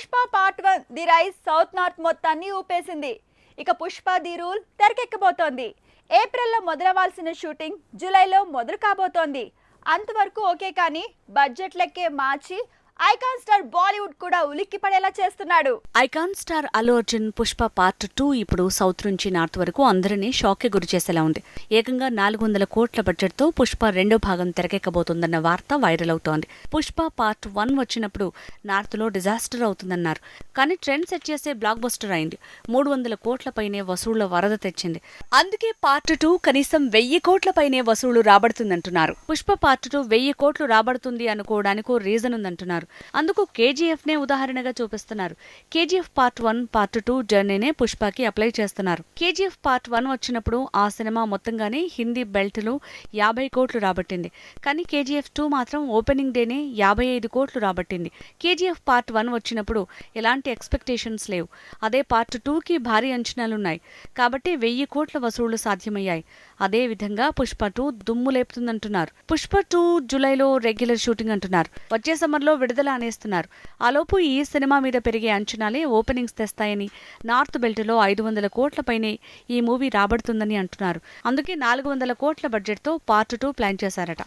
Pushpa part one the rise south north మొత్తాన్ని ఊపేసింది. ఇక పుష్ప ది రూల్ తెరకెక్కబోతోంది ఏప్రిల్లో మొదలవ్వాల్సిన షూటింగ్ జూలైలో మొదలు కాబోతోంది అంతవరకు ఓకే కానీ బడ్జెట్ లెక్కే మార్చి ఐకాన్ స్టార్ బాలీవుడ్ కూడా ఉలిక్కి పడేలా చేస్తున్నాడు. Icon star Allu Arjun Pushpa part two ఇప్పుడు సౌత్ నుంచి నార్త్ వరకు అందరినీ షాక్కి గురి చేసేలా ఉంది. ఏకంగా నాలుగు వందల కోట్ల బడ్జెట్తో పుష్ప రెండో భాగం తెరకెక్కబోతుందన్న వార్త వైరల్ అవుతోంది. పుష్ప పార్ట్ వన్ వచ్చినప్పుడు నార్త్లో డిజాస్టర్ అవుతుందన్నారు. కానీ ట్రెండ్ సెట్ చేసే బ్లాక్ బస్టర్ అయింది. మూడు వందల కోట్ల పైనే వసూళ్ళ వరద తెచ్చింది. అందుకే పార్ట్ టూ కనీసం వెయ్యి కోట్ల పైనే వసూళ్ళు రాబడుతుందంటున్నారు. పుష్ప పార్ట్ టూ వెయ్యి కోట్లు రాబడుతుంది అనుకోవడానికి రీజన్ ఉందంటున్నారు. అందుకు కేజీఎఫ్ నే ఉదాహరణగా చూపిస్తున్నారు. KGF part one part two జర్నీనే పుష్పకి అప్లై చేస్తున్నారు. కేజీఎఫ్ పార్ట్ వన్ వచ్చినప్పుడు ఆ సినిమా మొత్తంగానే హిందీ బెల్ట్లో యాభై కోట్లు రాబట్టింది. కానీ కేజీఎఫ్ టూ మాత్రం ఓపెనింగ్ డేనే యాభై ఐదు కోట్లు రాబట్టింది. కేజీఎఫ్ పార్ట్ వన్ వచ్చినప్పుడు ఎలాంటి ఎక్స్పెక్టేషన్స్ లేవు. అదే పార్ట్ టూకి భారీ అంచనాలున్నాయి. కాబట్టి వెయ్యి కోట్ల వసూళ్ళు సాధ్యమయ్యాయి. అదే విధంగా పుష్ప టూ దుమ్ము లేపుతుందంటున్నారు. పుష్ప టూ జూలైలో రెగ్యులర్ షూటింగ్ అంటున్నారు. వచ్చే సమ్మర్లో విడుదల అనేస్తున్నారు. ఆలోపు ఈ సినిమా మీద పెరిగే అంచనాలే ఓపెనింగ్స్ తెస్తాయని నార్త్ బెల్ట్లో ఐదు వందల కోట్ల పైనే ఈ మూవీ రాబడుతుందని అంటున్నారు. అందుకే నాలుగు వందల కోట్ల బడ్జెట్తో పార్ట్ టూ ప్లాన్ చేశారట.